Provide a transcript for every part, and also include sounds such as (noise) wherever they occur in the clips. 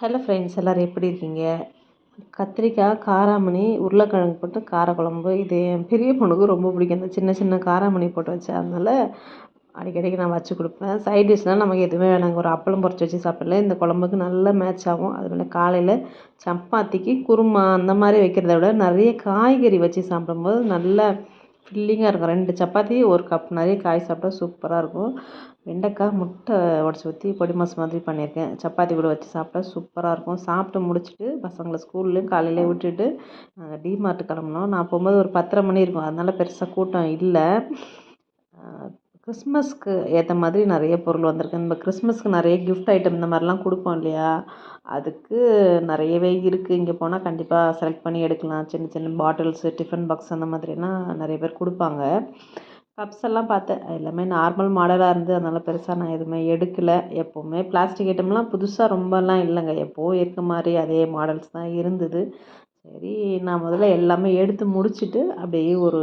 Hello friends எல்லோரும் எப்படி இருக்கீங்க? கத்திரிக்காய் காராமணி உருளைக்கிழங்கு போட்டு காரக்குழம்பு. இது என் பெரிய பொண்ணுக்கு ரொம்ப பிடிக்கும். இந்த சின்ன சின்ன காராமணி போட்டு வச்சு அதனால் அடிக்கடிக்கு நான் வச்சு கொடுப்பேன். சைட் டிஷ்னால் நமக்கு எதுவுமே வேணாங்க. ஒரு அப்பளம் பொறிச்சு வச்சு சாப்பிடல. இந்த குழம்புக்கு நல்லா மேட்ச் ஆகும். அதனால காலையில் சப்பாத்திக்கு குருமா அந்த மாதிரி வைக்கிறத விட நிறைய காய்கறி வச்சு சாப்பிடும்போது நல்லா ஃபில்லிங்காக இருக்கும். ரெண்டு சப்பாத்தி ஒரு கப் நிறைய காய் சாப்பிட்டா சூப்பராக இருக்கும். வெண்டைக்காய் முட்டை உடச்சி ஊற்றி பொடி மாஸ் மாதிரி பண்ணியிருக்கேன். சப்பாத்தி கூட வச்சு சாப்பிட்டா சூப்பராக இருக்கும். சாப்பிட்டு முடிச்சுட்டு பசங்களை ஸ்கூல்லேயும் காலையிலே விட்டுட்டு நாங்கள் டிமார்ட்டு கிளம்புனோம். நான் போகும்போது ஒரு பத்தரை மணி இருக்கும். அதனால் பெருசாக கூட்டம் இல்லை. கிறிஸ்மஸ்க்கு ஏற்ற மாதிரி நிறைய பொருள் வந்திருக்கு. நம்ம கிறிஸ்மஸ்க்கு நிறைய கிஃப்ட் ஐட்டம் இந்த மாதிரிலாம் கொடுப்போம் இல்லையா? அதுக்கு நிறையவே இருக்குது இங்கே போனால் கண்டிப்பாக செலக்ட் பண்ணி எடுக்கலாம். சின்ன சின்ன பாட்டில்ஸு டிஃபன் பாக்ஸ் அந்த மாதிரிலாம் நிறைய பேர் கொடுப்பாங்க. கப்ஸ் எல்லாம் பார்த்தேன். எல்லாமே நார்மல் மாடலாக இருந்து அதனால் பெருசாக நான் எதுவுமே எடுக்கலை. எப்போவுமே பிளாஸ்டிக் ஐட்டம்லாம் புதுசாக ரொம்பலாம் இல்லைங்க. எப்போவும் இருக்க மாதிரி அதே மாடல்ஸ் தான் இருந்தது. சரி நான் முதல்ல எல்லாமே எடுத்து முடிச்சுட்டு அப்படியே ஒரு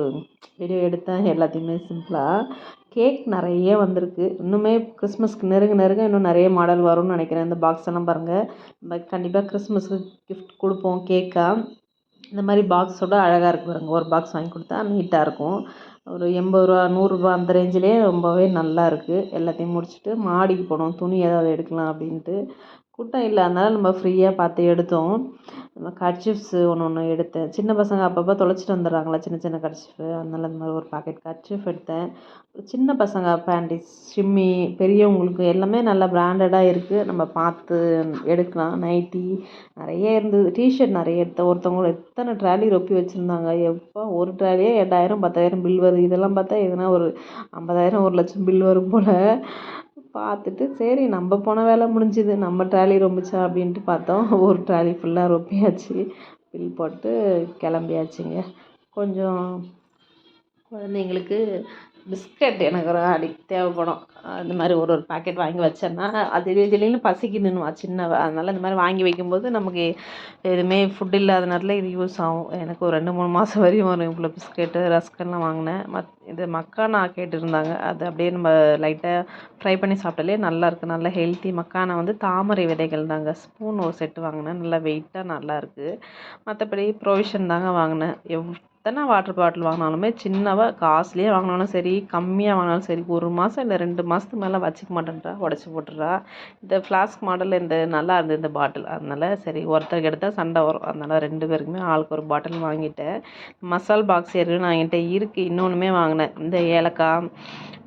வீடியோ எடுத்தேன். எல்லாத்தையுமே சிம்பிளாக கேக் நிறைய வந்திருக்கு. இன்னுமே கிறிஸ்மஸ்க்கு நெருங்க நெருங்க இன்னும் நிறைய மாடல் வரும்னு நினைக்கிறேன். இந்த பாக்ஸ் எல்லாம் பாருங்கள் நம்ம கண்டிப்பாக கிறிஸ்மஸ்க்கு கிஃப்ட் கொடுப்போம் கேக்காக இந்த மாதிரி பாக்ஸோட அழகாக இருக்கு பாருங்கள் ஒரு பாக்ஸ் வாங்கி கொடுத்தா நீட்டாக இருக்கும். ஒரு எண்பது ரூபா நூறுரூபா அந்த ரேஞ்சிலே ரொம்பவே நல்லா இருக்குது எல்லாத்தையும் முடிச்சுட்டு மாடிக்கு போனோம். துணி ஏதாவது எடுக்கலாம் அப்படின்ட்டு. கூட்டம் இல்லை. அதனால் நம்ம ஃப்ரீயாக பார்த்து எடுத்தோம். நம்ம கர்ச்சிஃப்ஸு ஒன்று ஒன்று எடுத்தேன். சின்ன பசங்க அப்பப்போ தொலைச்சிட்டு வந்துடுறாங்களா? சின்ன சின்ன கர்ச்சிஃபு அதனால் இந்த மாதிரி ஒரு பாக்கெட் கர்ச்சிஃப் எடுத்தேன். சின்ன பசங்க பேண்டிஸ் ஷிம்மி பெரியவங்களுக்கு எல்லாமே நல்லா பிராண்டடாக இருக்குது நம்ம பார்த்து எடுக்கலாம். நைட்டி நிறைய இருந்தது. டிஷர்ட் நிறைய எடுத்தேன். ஒருத்தவங்க எத்தனை ட்ராலி ரொப்பி வச்சுருந்தாங்க? எப்போ ஒரு ட்ராலியே எட்டாயிரம் பத்தாயிரம் பில் வருது. இதெல்லாம் பார்த்தா எதுனா ஒரு ஐம்பதாயிரம் ஒரு லட்சம் பில் வரும் போல். பார்த்துட்டு சரி நம்ம போன வேலை முடிஞ்சுது. நம்ம ட்ராலி ரொம்பிச்சா அப்படின்ட்டு பார்த்தோம். (laughs) ஒரு ட்ராலி ஃபுல்லாக ரொப்பியாச்சு. பில் போட்டு கிளம்பியாச்சுங்க. கொஞ்சம் குழந்தைங்களுக்கு பிஸ்கட் எனக்கு ஒரு அடி தேவைப்படும். அந்த மாதிரி ஒரு ஒரு பாக்கெட் வாங்கி வச்சேன்னா அது திடீர்னு பசிக்குதுன்னுவா சின்னவ. அதனால் இந்த மாதிரி வாங்கி வைக்கும்போது நமக்கு எதுவுமே ஃபுட் இல்லாத நேரத்தில் இது யூஸ் ஆகும். எனக்கு ஒரு ரெண்டு மூணு மாதம் வரையும் வரும் இவ்வளோ பிஸ்கெட்டு ரஸ்கெல்லாம் வாங்கினேன். மத் இது மக்கானா கேட்டிருந்தாங்க. அது அப்படியே நம்ம லைட்டாக ஃப்ரை பண்ணி சாப்பிட்டாலே நல்லாயிருக்கு நல்லா ஹெல்த்தி மக்கானா வந்து தாமரை விதைகள் தாங்க. ஸ்பூன் ஒரு செட்டு வாங்கினேன். நல்லா வெயிட்டாக நல்லாயிருக்கு மற்றபடி ப்ரொவிஷன் தாங்க வாங்கினேன். எவ் எத்தனை வாட்டர் பாட்டில் வாங்கினாலுமே சின்னவ காஸ்ட்லியாக வாங்கினாலும் சரி கம்மியாக வாங்கினாலும் சரி ஒரு மாதம் இல்லை ரெண்டு மாதத்துக்கு மேலே வச்சுக்க மாட்டேன்றா உடச்சி போட்டுறா. இந்த ஃப்ளாஸ்க் மாடலில் இந்த நல்லா இருந்தது இந்த பாட்டில் அதனால் சரி ஒருத்தருக்கு எடுத்தால் சண்டை வரும். அதனால் ரெண்டு பேருக்குமே ஆளுக்கு ஒரு பாட்டில் வாங்கிட்டேன். மசால் பாக்ஸ் ஏற்கனவே நான் என்கிட்ட இருக்குது இன்னொன்றுமே வாங்கினேன். இந்த ஏலக்காய்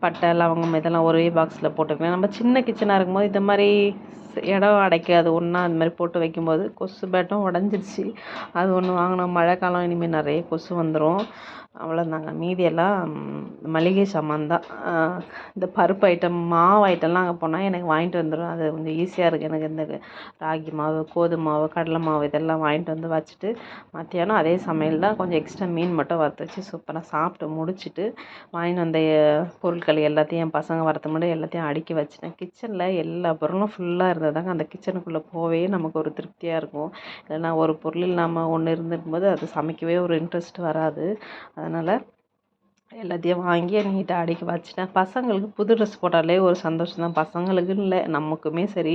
பட்டை லவங்கம் இதெல்லாம் ஒரே பாக்ஸில் போட்டுக்கலாம் நம்ம சின்ன கிச்சனாக இருக்கும்போது இந்த மாதிரி இடம் அடைக்காது. ஒன்றா அந்த மாதிரி போட்டு வைக்கும்போது கொசு பேட்டும் உடஞ்சிருச்சு. அது ஒன்று வாங்கினோம். மழை காலம் இனிமேல் நிறைய கொசு வந்துடும் அவ்வளோதாங்க மீதியெல்லாம் மளிகை சாமான் தான் இந்த பருப்பு ஐட்டம் மாவு ஐட்டம்லாம் அங்கே போனால் எனக்கு வாங்கிட்டு வந்துடும் அது கொஞ்சம் ஈஸியாக இருக்குது எனக்கு இந்த ராகி மாவு கோதுமை மாவு கடலை மாவு இதெல்லாம் வாங்கிட்டு வந்து வச்சுட்டு மத்தியானம் அதே சமையல் தான். கொஞ்சம் எக்ஸ்ட்ரா மீன் மட்டும் வறுத்து வச்சு சூப்பராக சாப்பிட்டு முடிச்சுட்டு வாங்கிட்டு வந்த பொருட்கள் எல்லாத்தையும் என் பசங்க வரத்து முன்னாடி எல்லாத்தையும் அடுக்கி வச்சுட்டேன். கிச்சனில் எல்லா பொருளும் ஃபுல்லாக இருந்ததாங்க. தாங்க அந்த கிச்சனுக்குள்ளே போவே நமக்கு ஒரு திருப்தியாக இருக்கும். இல்லைன்னா ஒரு பொருள் இல்லாமல் ஒன்று இருந்துருக்கும்போது அது சமைக்கவே ஒரு இன்ட்ரெஸ்ட் வராது. அதனால் எல்லாத்தையும் வாங்கி நீட்டாக அடுக்கி வச்சுட்டேன். பசங்களுக்கு புது ட்ரெஸ் போட்டாலே ஒரு சந்தோஷம் தான். பசங்களுக்குன்னு இல்லை நமக்குமே சரி.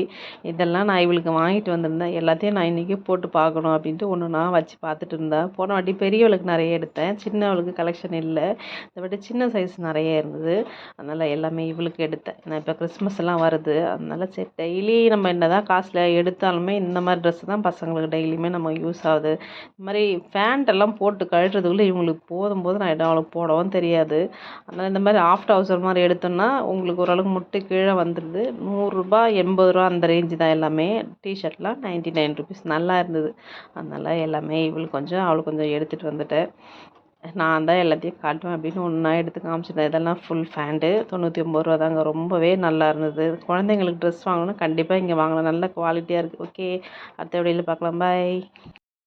இதெல்லாம் நான் இவளுக்கு வாங்கிட்டு வந்திருந்தேன். எல்லாத்தையும் நான் இன்றைக்கி போட்டு பார்க்கணும் அப்படின்ட்டு ஒன்று நான் வச்சு பார்த்துட்டு இருந்தேன். போன வாட்டி பெரியவளுக்கு நிறைய எடுத்தேன். சின்னவளுக்கு கலெக்ஷன் இல்லை. இந்த வாட்டி சின்ன சைஸ் நிறைய இருந்தது. அதனால் எல்லாமே இவளுக்கு எடுத்தேன். நான் இப்போ கிறிஸ்மஸ் எல்லாம் வருது. அதனால் சரி டெய்லி நம்ம என்ன தான் காசில் எடுத்தாலுமே இந்த மாதிரி ட்ரெஸ் தான் பசங்களுக்கு டெய்லியுமே நம்ம யூஸ் ஆகுது. இந்த மாதிரி ஃபேண்ட் எல்லாம் போட்டு கழட்டுறதுக்குள்ளே இவங்களுக்கு போதும் போது நான் இடம் அவளுக்கு போடவும் தெரியாது. அதனால் இந்த மாதிரி ஆஃப் டவுசர் மாதிரி எடுத்தோம்னா உங்களுக்கு ஓரளவுக்கு முட்டை கீழே வந்துடுது நூறுரூபா எண்பது ரூபா அந்த ரேஞ்சு தான் எல்லாமே. டிஷர்ட்லாம் நைன்ட்டி நைன் ருபீஸ் நல்லா இருந்தது. அதனால் எல்லாமே இவளுக்கு கொஞ்சம் அவளுக்கு கொஞ்சம் எடுத்துகிட்டு வந்துட்டேன். நான் தான் எல்லாத்தையும் காட்டுவேன் அப்படின்னு ஒன்றா எடுத்து காமிச்சிட்டேன். இதெல்லாம் ஃபுல் ஃபேண்டு தொண்ணூற்றி ஒம்பது ரூபா தாங்க. ரொம்பவே நல்லா இருந்தது. குழந்தைங்களுக்கு ட்ரெஸ் வாங்கணும் கண்டிப்பாக இங்கே வாங்கலாம். நல்ல குவாலிட்டியாக இருக்குது ஓகே அடுத்த வீடியோவில் பார்க்கலாம். பாய்